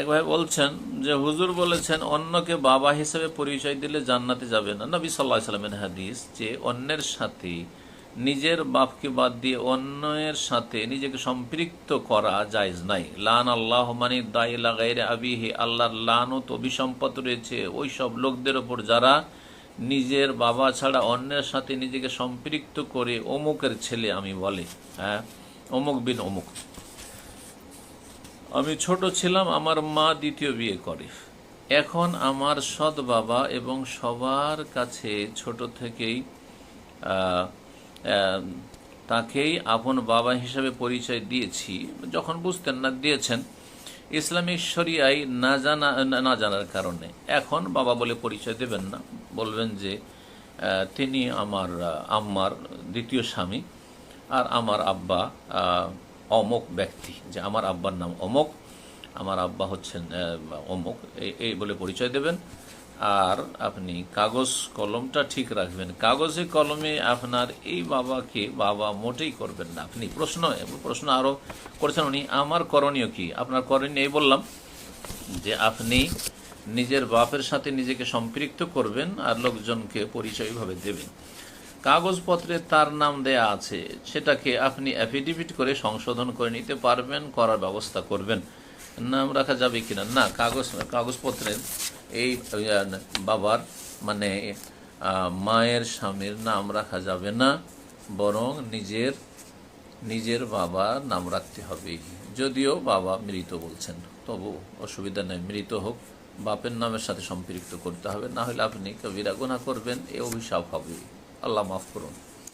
এক ভাই বলছেন যে হুজুর বলেছেন, অন্যকে বাবা হিসেবে পরিচয় দিলে জান্নাতে যাবে না। নবী সাল্লাহ সাল্লামের হাদিস যে অন্যের সাথে নিজের বাপকে বাদ দিয়ে অন্যের সাথে নিজেকে সম্পৃক্ত করা জায়জ নাই। লান আল্লাহ মানি দায় লাগাইরে আবিহি, আল্লাহর লানত অভিসম্পদ রয়েছে। ওই সব লোকদের ওপর যারা নিজের বাবা ছাড়া অন্যের সাথে নিজেকে সম্পৃক্ত করে অমুকের ছেলে আমি বলে হ্যাঁ অমুক বিন অমুক। আমি ছোট ছিলাম, আমার মা দ্বিতীয় বিয়ে করে। এখন আমার সৎ বাবা এবং সবার কাছে ছোট থেকেই তাকেই আপন বাবা হিসাবে পরিচয় দিয়েছি। যখন বুঝতেন না, দিয়েছেন। ইসলামিক শরিয়ায় না জানা, না জানার কারণে। এখন বাবা বলে পরিচয় দেবেন না। বলবেন যে তিনি আমার আম্মার দ্বিতীয় স্বামী আর আমার আব্বা অমুক ব্যক্তি, যে আমার আব্বার নাম অমুক, আমার আব্বা হচ্ছেন অমুক এই বলে পরিচয় দেবেন। আর আপনি কাগজ কলমটা ঠিক রাখবেন। কাগজে কলমে আপনার এই বাবাকে বাবা মোটেই করবেন না। আপনি প্রশ্ন প্রশ্ন আরও করেছেন উনি, আমার করণীয় কি? আপনার করণীয় এই বললাম, যে আপনি নিজের বাপের সাথে নিজেকে সম্পৃক্ত করবেন আর লোকজনকে পরিচয়ভাবে দেবেন। কাগজপত্রে তার নাম দেয়া আছে। সেটাকে আপনি অ্যাফিডেভিট করে সংশোধন করে নিতে পারবেন, করার ব্যবস্থা করবেন। নাম রাখা যাবে কিনা? না না কাগজ, কাগজপত্রে এই বাবার মানে মায়ের স্বামীর নাম রাখা যাবে না, বরং নিজের নিজের বাবার নাম রাখতে হবে। যদিও বাবা মৃত বলছেন, তবু অসুবিধা নেই, মৃত হোক। বাপের নামের সাথে সম্পৃক্ত করতে হবে, না হলে আপনি কবিরা গুণা করবেন, এ অভিশাপ হবে। আল্লাহ মাফ করুন।